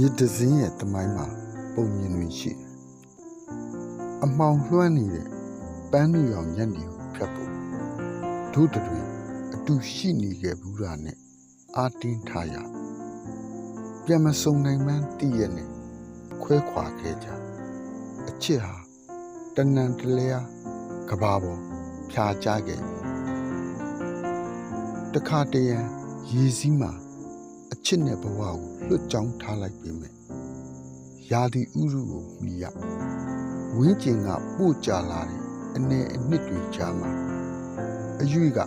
မြစ်တစင်းရဲ့တမိုင်းမှာပုံမြင်တွေရှိတယ်။အမှောင်လွှမ်းနေတဲ့ပန်းနူရောင်ညက်နေကိုဖြတ်ဖို့တို့တွေအတူရှိနေခဲ့ဘူးတာနဲ့အာတင်းထားရပြန်မစုံနိုင်မှန်းတည့်ရက်နဲ့ခွဲခွာခဲ့ကြအချစ်ဟာတဏန်တလဲအားကဘာပေါ်ဖြာချခဲ့ပြီတခါတရံရေစည်းမှာ အချစ်နဲ့ဘဝကိုလွတ်ကြောင်းထားလိုက်ပြီမယ်ရာဒီဥရုကိုမိရဝင်းကျင်ကပို့ကြလာတဲ့အနေအနှစ်တွေကြားမှာအရွေက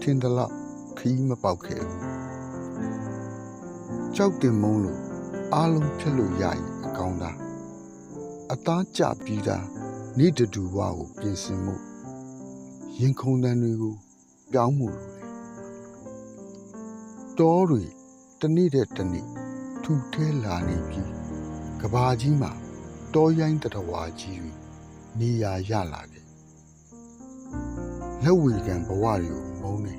ထင်သလောက်ခီးမပေါက်ခဲ့ဘူးကြောက်တင်မုံလို့အားလုံးဖြစ်လို့ရရင်အကောင်းသားအသားကြပြီးသားနေတတူဝါကိုပြင်ဆင်မှုရင်ခုန်တန်တွေကိုပြောင်းမှုလိုတယ်တော တွေတစ်နေ့တဲ့တစ်နေ့ထူထဲလာနေပြီကဘာကြီးမှာတောရိုင်းတတဝါကြီးတွေနေရာရလာတယ်လက်ဝေကံဘဝတွေကိုမုန်းနေ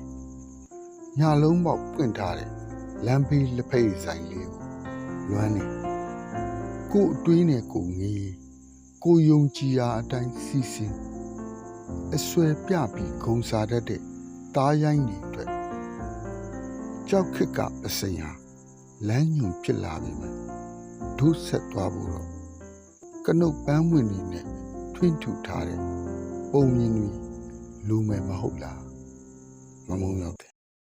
ညလုံးပေါက်ပွင့်ထားတဲ့လမ်းဖေးလက်ဖိတ်ဆိုင်လေးကိုလွမ်းနေကို့အတွင်းနဲ့ကိုငေးကိုယုံကြည်ရာအတိုင်းစီစဉ်အဆွဲပြပြီးဂုံစားတတ်တဲ့တားရိုင်းတွေအတွက် ကြောက်ခစ်ကပစိန်ဟာလမ်းညွန်ဖြစ်လာပြီမယ်ဒုဆက်သွားဖို့တော့ကနုတ်ပန်းဝင်နေနဲ့ထွင်းထူထားတဲ့ပုံမြင်တွေလူမယ်မဟုတ်လားမမုံရောက်တယ်